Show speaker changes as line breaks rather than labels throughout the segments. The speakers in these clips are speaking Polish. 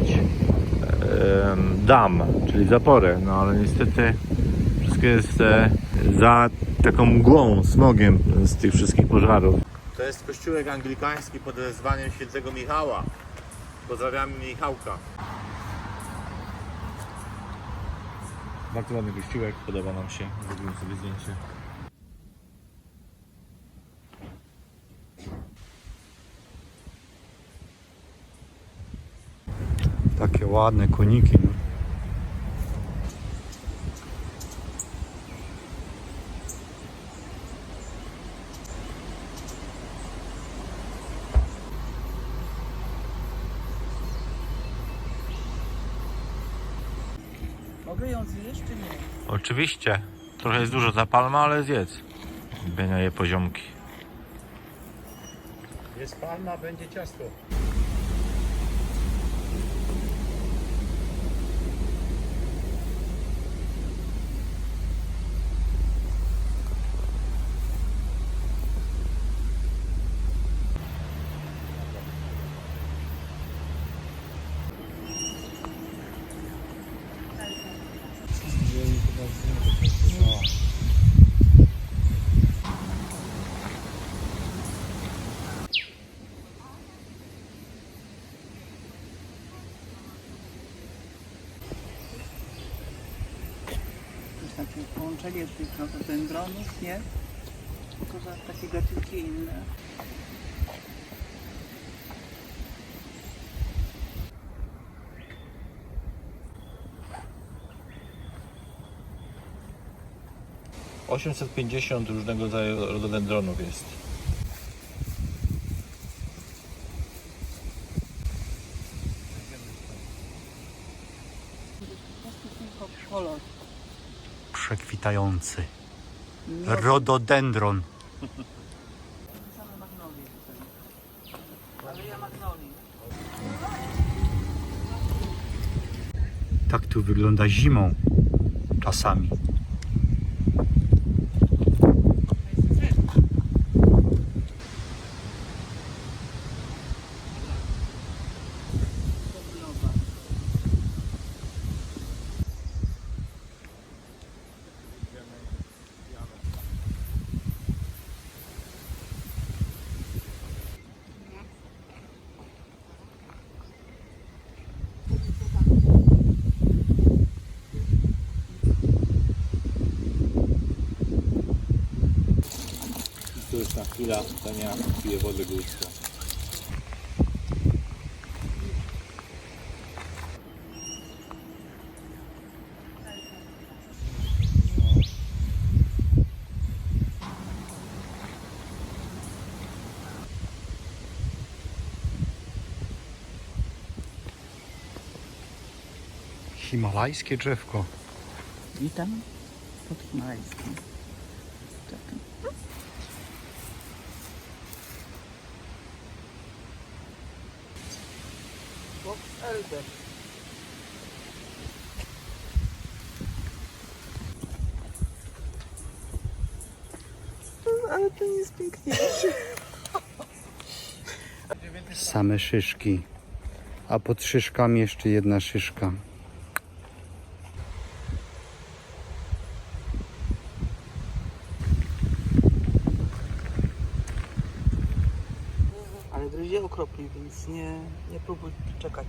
widzieć em, dam, czyli zaporę, no ale niestety wszystko jest e, za taką mgłą, smogiem z tych wszystkich pożarów. To jest kościółek anglikański pod wezwaniem świętego Michała. Pozdrawiamy Michałka. Bardzo ładny kościółek, podoba nam się. Zrobimy sobie zdjęcie.
Takie ładne koniki. No.
Mogę ją zjeść czy nie?
Oczywiście. Trochę jest dużo ta palma, ale zjedz. Benia je poziomki.
Jest palma, będzie ciasto.
To jest takie połączenie tych rododendronów, nie? Tylko że takie gatunki inne.
- 850 różnego rodzaju rododendronów jest.
Po prostu tylko kolor.
Rododendron. Tak tu wygląda zimą. Czasami.
Chwilę, Tania pije wodę górska.
Himalajskie drzewko.
Witam pod Himalajskim. Czekam. Box Elder. Ale ten jest piękniejszy.
Same szyszki. A pod szyszkami jeszcze jedna szyszka.
Gryzie okropnie, więc nie, nie próbuj czekać.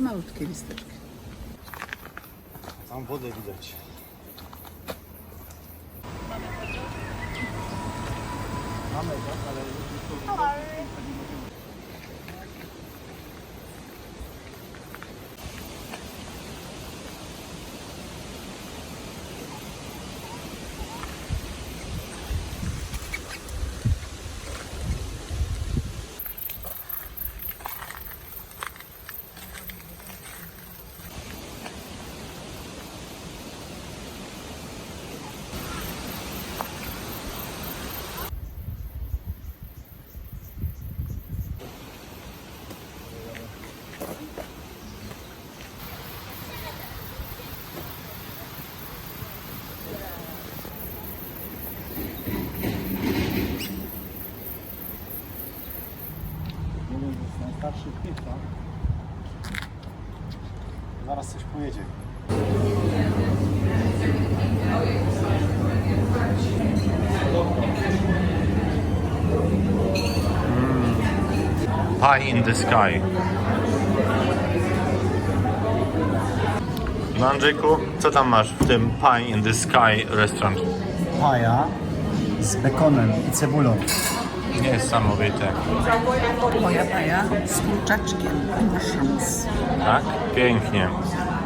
Takie malutkie listeczki.
Tam wodę widać. Mamy, tak? Ale... starszych piwcach.
Zaraz coś pojedzie. Mm.
Pie in the sky. No Andrzejku, co tam masz w tym Pie in the Sky restaurant?
Paja z bekonem i cebulą.
Niesamowite.
Moja paja z kurczaczkiem.
Tak? Pięknie.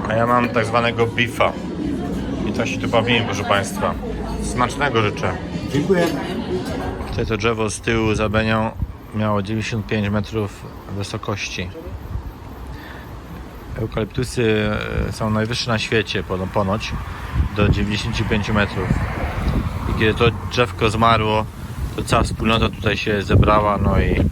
A ja mam tak zwanego beefa. I to się tu bawiłem, proszę Państwa. Smacznego życzę.
Dziękuję.
Tutaj to drzewo z tyłu za Benią miało 95 metrów wysokości. Eukaliptusy e, są najwyższe na świecie pono- ponoć do 95 metrów. I kiedy to drzewko zmarło, to cała wspólnota tutaj się zebrała, no i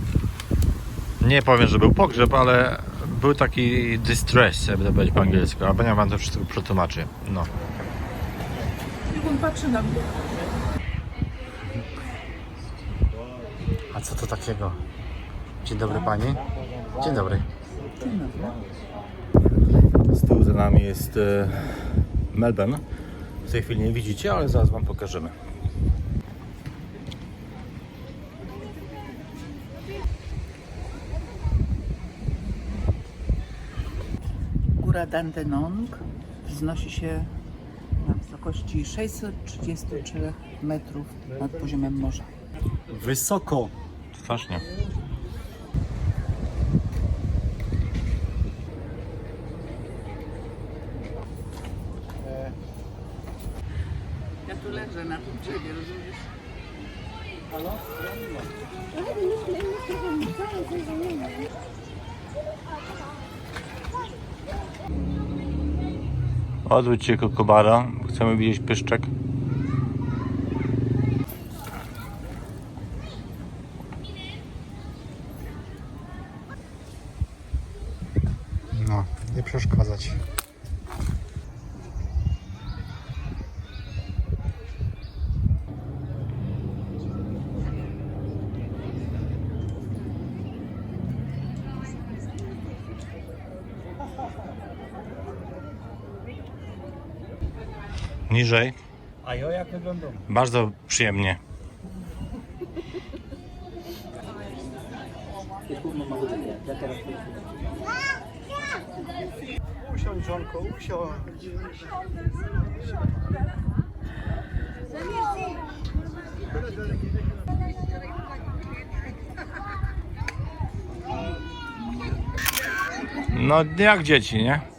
nie powiem, że był pogrzeb, ale był taki distress, jakby to powiedzieć po angielsku, a Benia wam to wszystko przetłumaczy. No.
On patrzy na mnie.
A co to takiego? Dzień dobry pani. Dzień dobry.
Z tyłu za nami jest e, Melbourne. W tej chwili nie widzicie, ale zaraz Wam pokażemy.
Góra Dandenong wznosi się na wysokości 633 metrów nad poziomem morza.
Wysoko.
Strasznie.
Ja tu leżę na tym drzewie, rozumiesz?
Odwróć się Kokobara, chcemy widzieć pyszczek.
No, nie przeszkadzać.
Niżej.
A ja jak?
Bardzo przyjemnie.
Usiądź żonko, usiądź.
No jak dzieci, nie?